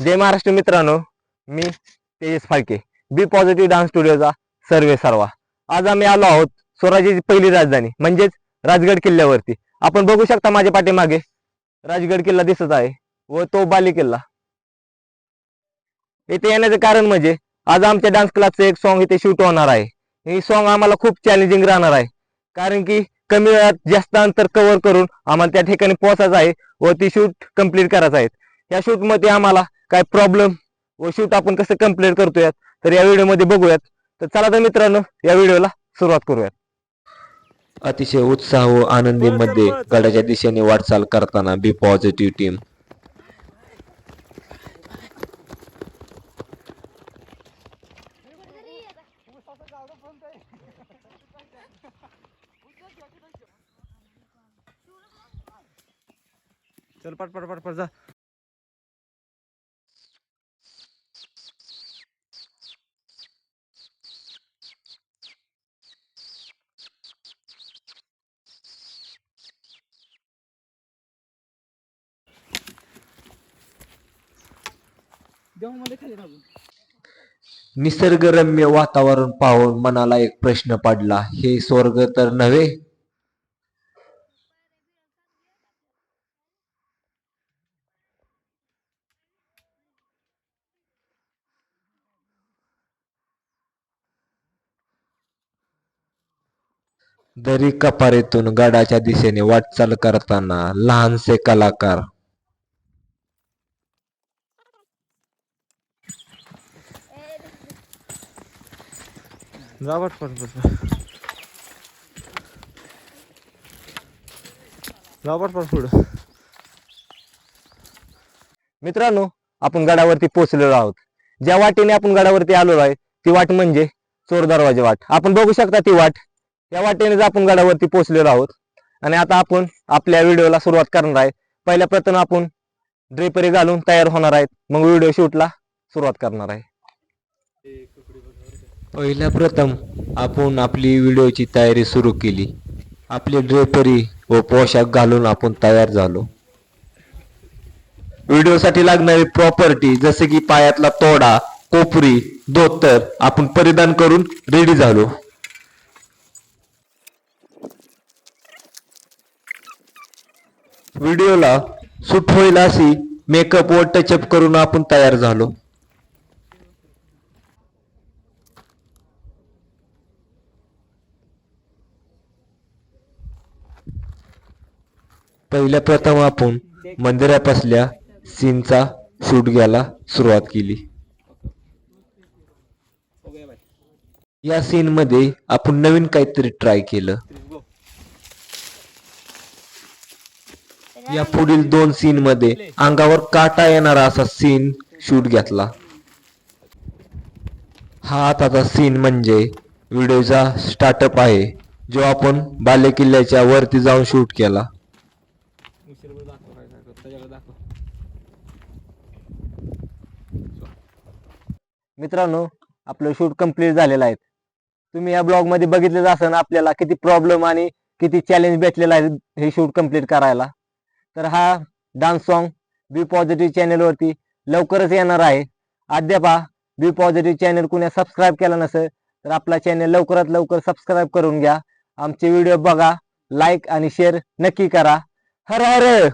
जय महाराष्ट्र मित्रांनो मी Tejas Phalke. B positive dance स्टुडिओचा सर्वे सर्वा. आज आम्ही आलो आहोत स्वराज्याची पहिली राजधानी म्हणजेच राजगड किल्ल्यावरती. आपण बघू शकता माझ्या पाठीमागे राजगड किल्ला दिसत आहे व तो बाली किल्ला. इथे येण्याचं कारण म्हणजे आज आमच्या डान्स क्लासचं एक सॉन्ग इथे शूट होणार आहे. हे सॉन्ग आम्हाला खूप चॅलेंजिंग राहणार आहे. कारण की कमी वेळात जास्त अंतर कव्हर करून आम्हाला त्या ठिकाणी पोहोचायचं आहे व ती शूट कंप्लीट करायचं आहे. या शूटमध्ये आम्हाला काय प्रॉब्लेम व शूट आपण कसं कंप्लीट करतोयात तर या व्हिडिओमध्ये बघूयात. तर चला तर मित्रांनो या व्हिडिओला सुरुवात करूयात. अतिशय उत्साह व आनंदीमध्ये गडाच्या दिशेने वाटचाल करताना बी पॉझिटिव्ह टीम चल पट पट पट पट जा. निसर्गरम्य वातावरण पाहून मनाला एक प्रश्न पडला हे स्वर्ग तर नव्हे? दरी कपारीतून गडाच्या दिशेने वाटचाल करताना लहानसे कलाकार जा पट जा पट पुढं मित्रांनो आपण गडावरती पोहोचलेलो आहोत. ज्या वाटेने आपण गडावरती आलेलो आहे ती वाट म्हणजे चोर दरवाजा वाट. आपण बघू शकता ती वाट. या वाटेनेच आपण गडावरती पोहोचलेलो आहोत आणि आता आपण आपल्या व्हिडिओला सुरुवात करणार आहे. पहिल्या प्रथम आपण ड्रेपरी घालून तयार होणार आहेत. मग व्हिडिओ शूटला सुरुवात करणार आहे. पहिल्या प्रथम आपण आपली व्हिडिओची तयारी सुरू केली. आपली ड्रेपरी व पोशाख घालून आपण तयार झालो. व्हिडिओसाठी लागणारी प्रॉपर्टी जसे की पायातला तोडा कोपरी धोतर आपण परिधान करून रेडी झालो. व्हिडिओला सूट होईल अशी मेकअप व टचअप करून आपण तयार झालो. पहिल्या प्रथम आपण मंदिरापासल्या सीनचा शूट घ्यायला सुरुवात केली. या सीन मध्ये आपण नवीन काहीतरी ट्राय केलं. या पुढील दोन सीन मध्ये अंगावर काटा येणारा असा सीन शूट घेतला. हा आताचा सीन म्हणजे व्हिडिओचा स्टार्टअप आहे जो आपण बालेकिल्ल्याच्या वरती जाऊन शूट केला. मित्रांनो आपलं शूट कंप्लीट झालेलं आहे. तुम्ही या ब्लॉगमध्ये बघितलेलं असेल आपल्याला किती प्रॉब्लेम आणि किती चॅलेंज भेटलेला आहे हे शूट कंप्लीट करायला. तर हा डान्स सॉन्ग बी पॉझिटिव्ह चॅनेलवरती लवकरच येणार आहे. अद्याप हा बी पॉझिटिव्ह चॅनेल कुणी सबस्क्राईब केला नसेल तर आपला चॅनेल लवकरात लवकर सबस्क्राईब करून घ्या. आमचे व्हिडिओ बघा लाईक आणि शेअर नक्की करा. हर हर!